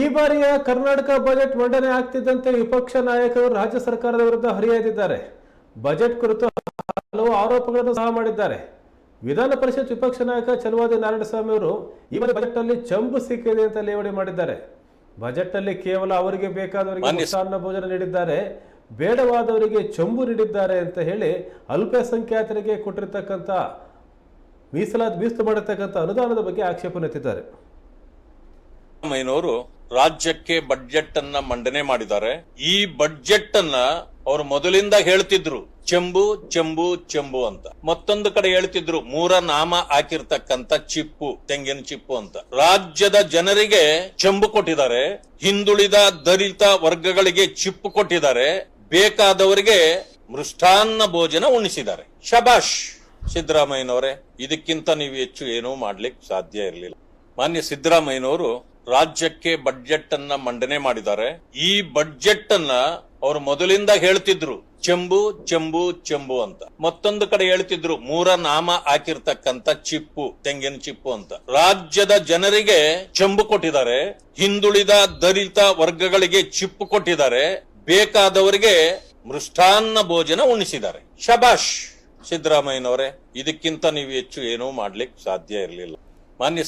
ಈ ಬಾರಿಯ ಕರ್ನಾಟಕ ಬಜೆಟ್ ಮಂಡನೆ ಆಗ್ತಿದ್ದಂತೆ ವಿಪಕ್ಷ ನಾಯಕರು ರಾಜ್ಯ ಸರ್ಕಾರದ ವಿರುದ್ಧ ಹರಿಹಾಯ್ದಿದ್ದಾರೆ ಬಜೆಟ್ ಕುರಿತು ಹಲವು ಆರೋಪಗಳನ್ನು ಸಹ ಮಾಡಿದ್ದಾರೆ. ವಿಧಾನ ಪರಿಷತ್ ವಿಪಕ್ಷ ನಾಯಕ ಚಲುವಾದಿ ನಾರಾಯಣಸ್ವಾಮಿ ಅವರು ಈ ಬಾರಿ ಬಜೆಟ್ನಲ್ಲಿ ಚಂಬು ಸಿಕ್ಕಿದೆ ಅಂತ ಲೇವಡಿ ಮಾಡಿದ್ದಾರೆ. ಬಜೆಟ್ ಅಲ್ಲಿ ಕೇವಲ ಅವರಿಗೆ ಬೇಕಾದವರಿಗೆ ಮೃಷ್ಟಾನ್ನ ಭೋಜನ ನೀಡಿದ್ದಾರೆ. ಬೇಡವಾದವರಿಗೆ ಚಂಬು ನೀಡಿದ್ದಾರೆ ಅಂತ ಹೇಳಿ ಅಲ್ಪಸಂಖ್ಯಾತರಿಗೆ ಕೊಟ್ಟಿರ್ತಕ್ಕಂಥ ಮೀಸಲಾತಿ ಮೀಸಲು ಮಾಡಿರ್ತಕ್ಕಂಥ ಅನುದಾನದ ಬಗ್ಗೆ ಆಕ್ಷೇಪ ಎತ್ತಿದ್ದಾರೆ. ಸಿದ್ದರಾಮಯ್ಯನವರು ರಾಜ್ಯಕ್ಕೆ ಬಡ್ಜೆಟ್ ಅನ್ನ ಮಂಡನೆ ಮಾಡಿದ್ದಾರೆ. ಈ ಬಡ್ಜೆಟ್ ಅನ್ನ ಅವರು ಮೊದಲಿಂದ ಹೇಳ್ತಿದ್ರು, ಚೆಂಬು ಚೆಂಬು ಚೆಂಬು ಅಂತ. ಮತ್ತೊಂದು ಕಡೆ ಹೇಳ್ತಿದ್ರು ಮೂರ ನಾಮ ಹಾಕಿರ್ತಕ್ಕಂತ ಚಿಪ್ಪು, ತೆಂಗಿನ ಚಿಪ್ಪು ಅಂತ. ರಾಜ್ಯದ ಜನರಿಗೆ ಚೆಂಬು ಕೊಟ್ಟಿದ್ದಾರೆ, ಹಿಂದುಳಿದ ದಲಿತ ವರ್ಗಗಳಿಗೆ ಚಿಪ್ಪು ಕೊಟ್ಟಿದ್ದಾರೆ, ಬೇಕಾದವರಿಗೆ ಮೃಷ್ಟಾನ್ನ ಭೋಜನ ಉಣಿಸಿದ್ದಾರೆ. ಶಬಾಷ್ ಸಿದ್ದರಾಮಯ್ಯನವರೇ, ಇದಕ್ಕಿಂತ ನೀವು ಹೆಚ್ಚು ಏನೂ ಮಾಡ್ಲಿಕ್ಕೆ ಸಾಧ್ಯ ಇರಲಿಲ್ಲ. ಮಾನ್ಯ ಸಿದ್ದರಾಮಯ್ಯನವರು ರಾಜ್ಯಕ್ಕೆ ಬಡ್ಜೆಟ್ ಅನ್ನ ಮಂಡನೆ ಮಾಡಿದ್ದಾರೆ. ಈ ಬಡ್ಜೆಟ್ ಅನ್ನ ಅವರು ಮೊದಲಿಂದ ಹೇಳ್ತಿದ್ರು, ಚೆಂಬು ಚೆಂಬು ಚೆಂಬು ಅಂತ. ಮತ್ತೊಂದು ಕಡೆ ಹೇಳ್ತಿದ್ರು, ಮೂರ ನಾಮ ಹಾಕಿರ್ತಕ್ಕಂತ ಚಿಪ್ಪು, ತೆಂಗಿನ ಚಿಪ್ಪು ಅಂತ. ರಾಜ್ಯದ ಜನರಿಗೆ ಚೆಂಬು ಕೊಟ್ಟಿದ್ದಾರೆ, ಹಿಂದುಳಿದ ದಲಿತ ವರ್ಗಗಳಿಗೆ ಚಿಪ್ಪು ಕೊಟ್ಟಿದ್ದಾರೆ, ಬೇಕಾದವರಿಗೆ ಮೃಷ್ಟಾನ್ನ ಭೋಜನ ಉಣಿಸಿದ್ದಾರೆ ಶಬಾಷ್ ಸಿದ್ದರಾಮಯ್ಯನವರೇ, ಇದಕ್ಕಿಂತ ನೀವು ಹೆಚ್ಚು ಏನೂ ಮಾಡ್ಲಿಕ್ಕೆ ಸಾಧ್ಯ ಇರಲಿಲ್ಲ. ಮಾನ್ಯ